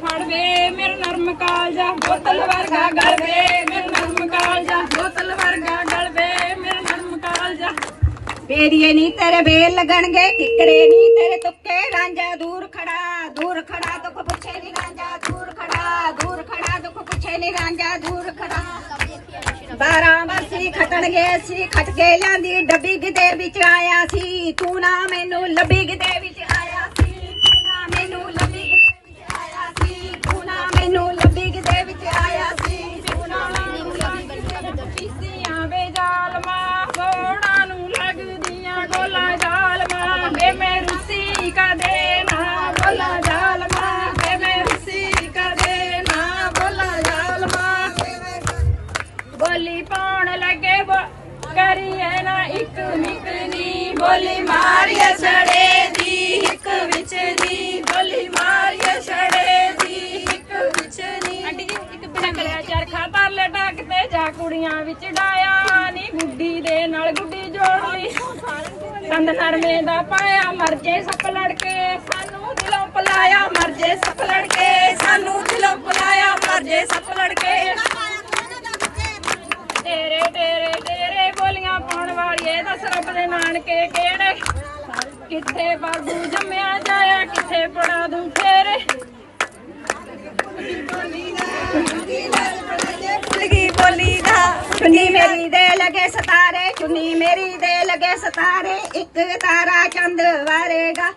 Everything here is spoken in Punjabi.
ਫੜਵੇ ਮੇਰਾ ਨਰਮ ਕਾਲਜਾ ਬੋਤਲ ਵਰਗਾ ਗਲਵੇ ਬੇਰੀਏ ਨਹੀਂ ਤੇਰੇ ਬੇਲ ਲੱਗਣਗੇ ਕਿਕਰੇ ਨਹੀਂ ਤੇਰੇ ਤੁੱਕੇ। ਰਾਂਝਾ ਦੂਰ ਖੜਾ ਦੂਰ ਖੜਾ, ਦੁੱਖ ਪੁੱਛੇ ਨਹੀਂ ਰਾਂਝਾ, ਦੂਰ ਖੜਾ ਦੂਰ ਖੜਾ, ਦੁੱਖ ਪੁੱਛੇ ਨਹੀਂ ਰਾਂਝਾ, ਦੂਰ ਖੜਾ। ਬਾਰਾਂ ਵਰਸੀ ਖਟਣਗੇ ਸੀ ਖਟ ਕੇ ਲਿਆਂਦੀ ਡੱਬੀ ਕਿਤੇ ਵਿੱਚ ਆਇਆ ਸੀ। ਤੂੰ ਨਾ ਮੈਨੂੰ ਲੱਭੀ ਕਿਤੇ ਬੋਲੀ ਪਾਉਣ ਲੱਗੇ ਬੋ- ਕਰੀਏ ਨਾ ਇੱਕ ਨਿਕਨੀ ਬੋਲੀ ਮਾਰੀਏ ਛੜੇ ਦੀ ਇੱਕ ਵਿੱਚ ਦੀ। ਬੋਲੀ ਮਾਰੀਏ ਛੜੇ ਦੀ ਇੱਕ ਵਿੱਚ ਦੀ। ਆਂਟੀ ਜੀ ਇੱਕ ਬਿਨਕਲਿਆ ਚਰਖਾ ਤਰਲੇ ਟੱਕ ਤੇ ਜਾ ਕੁੜੀਆਂ ਵਿੱਚ ਡਾਇਆ ਨੀ। ਗੁੱਡੀ ਦੇ ਨਾਲ ਗੁੱਡੀ ਜੋੜ। ਲਈ ਕੰਦ ਨਰਮੇ ਦਾ ਪਾਇਆ ਮਰ ਜੇ ਸੱਪ ਲੜਕੇ। ਸਾਨੂੰ ਵਾਲੀਏ ਰੱਬ ਦੇ ਨਾਨਕੇ ਕਿਹੜੇ? ਕਿੱਥੇ ਬਾਬੂ ਜੰਮਿਆ ਜਾਇਆ, ਕਿੱਥੇ ਪੜਾ ਦੂੰ ਫੇਰੇ? ਲਗੀ ਬੋਲੀ ਦਾ ਚੁੰਨੀ ਮੇਰੀ ਦੇ ਲਗੇ ਸਤਾਰੇ ਚੁੰਨੀ ਮੇਰੀ ਦੇ ਲਗੇ ਸਤਾਰੇ, ਇੱਕ ਤਾਰਾ ਚੰਦ ਵਾਰੇਗਾ।